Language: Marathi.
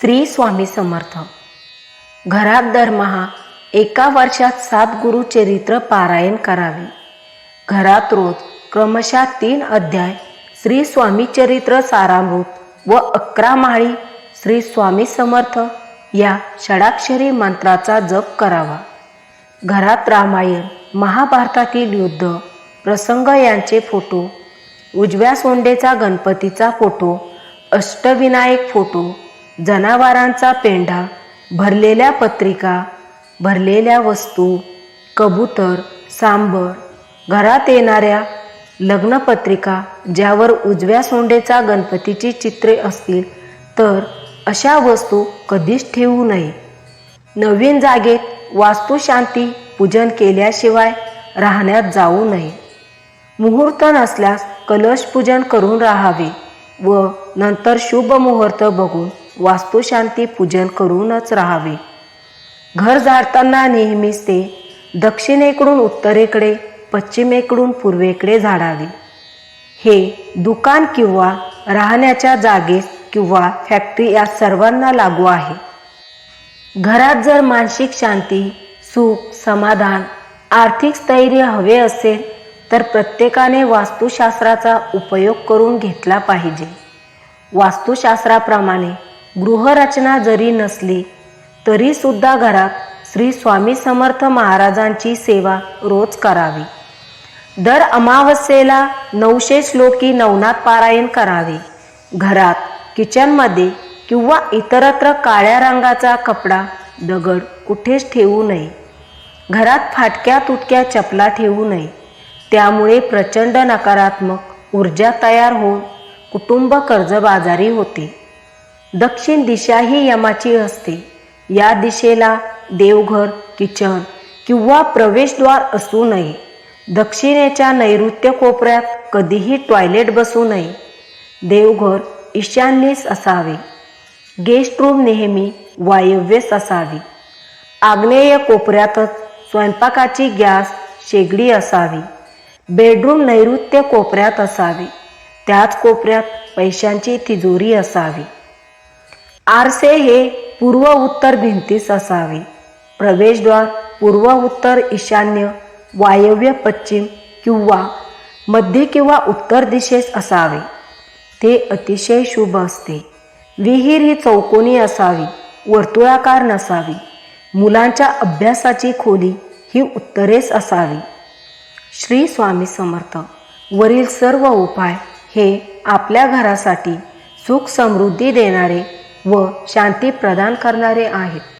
श्री स्वामी समर्थ. घरात दरमहा एका वर्षात सात गुरुचरित्र पारायण करावे. घरात रोज क्रमशः तीन अध्याय श्री स्वामी चरित्र सारामृत व अकरा माळी श्री स्वामी समर्थ या षडाक्षरी मंत्राचा जप करावा. घरात रामायण महाभारतातील युद्ध प्रसंग यांचे फोटो उजव्या सोंडेचा गणपतीचा फोटो अष्टविनायक फोटो जनावरांचा पेंढा भरलेल्या पत्रिका भरलेल्या वस्तू कबूतर सांबर घरात येणाऱ्या लग्नपत्रिका ज्यावर उजव्या सोंडेचा गणपतीची चित्रे असतील तर अशा वस्तू कधीच ठेवू नये. नवीन जागेत वास्तुशांती पूजन केल्याशिवाय राहण्यात जाऊ नये. मुहूर्त नसल्यास कलश पूजन करून राहावे व नंतर शुभ मुहूर्त बघून वास्तुशांती पूजन करूनच राहावे. घर झाडताना नेहमीच ते दक्षिणेकडून उत्तरेकडे पश्चिमेकडून पूर्वेकडे झाडावे. हे दुकान किंवा राहण्याच्या जागेस किंवा फॅक्टरी या सर्वांना लागू आहे. घरात जर मानसिक शांती सुख समाधान आर्थिक स्थैर्य हवे असेल तर प्रत्येकाने वास्तुशास्त्राचा उपयोग करून घेतला पाहिजे. वास्तुशास्त्राप्रमाणे गृहरचना जरी नसली तरी सुद्धा घरात श्री स्वामी समर्थ महाराजांची सेवा रोज करावी. दर अमावस्येला नऊशे श्लोकी नवनाथ पारायण करावे. घरात किचनमध्ये किंवा इतरत्र काळ्या रंगाचा कपडा दगड कुठेच ठेवू नये. घरात फाटक्या तुटक्या चपला ठेवू नये. त्यामुळे प्रचंड नकारात्मक ऊर्जा तयार होऊन कुटुंब कर्जबाजारी होते. दक्षिण दिशा ही यमाची असते. या दिशेला देवघर किचन किंवा प्रवेशद्वार असू नये. दक्षिणेच्या नैऋत्य कोपऱ्यात कधीही टॉयलेट बसू नये. देवघर ईशान्येस असावे. गेस्ट रूम नेहमी वायव्येस असावी. आग्नेय कोपऱ्यातच स्वयंपाकाची गॅस शेगडी असावी. बेडरूम नैऋत्य कोपऱ्यात असावे. त्याच कोपऱ्यात पैशांची तिजोरी असावी. आरसे हे पूर्व उत्तर भिंतीस असावे. प्रवेशद्वार पूर्व उत्तर ईशान्य वायव्य पश्चिम किंवा मध्य किंवा उत्तर दिशेस असावे. ते अतिशय शुभ असते. विहीर ही चौकोनी असावी वर्तुळाकार नसावी. मुलांच्या अभ्यासाची खोली ही उत्तरेस असावी. श्री स्वामी समर्थ. वरील सर्व उपाय हे आपल्या घरासाठी सुख समृद्धी देणारे व शांती प्रदान करणारे आहेत.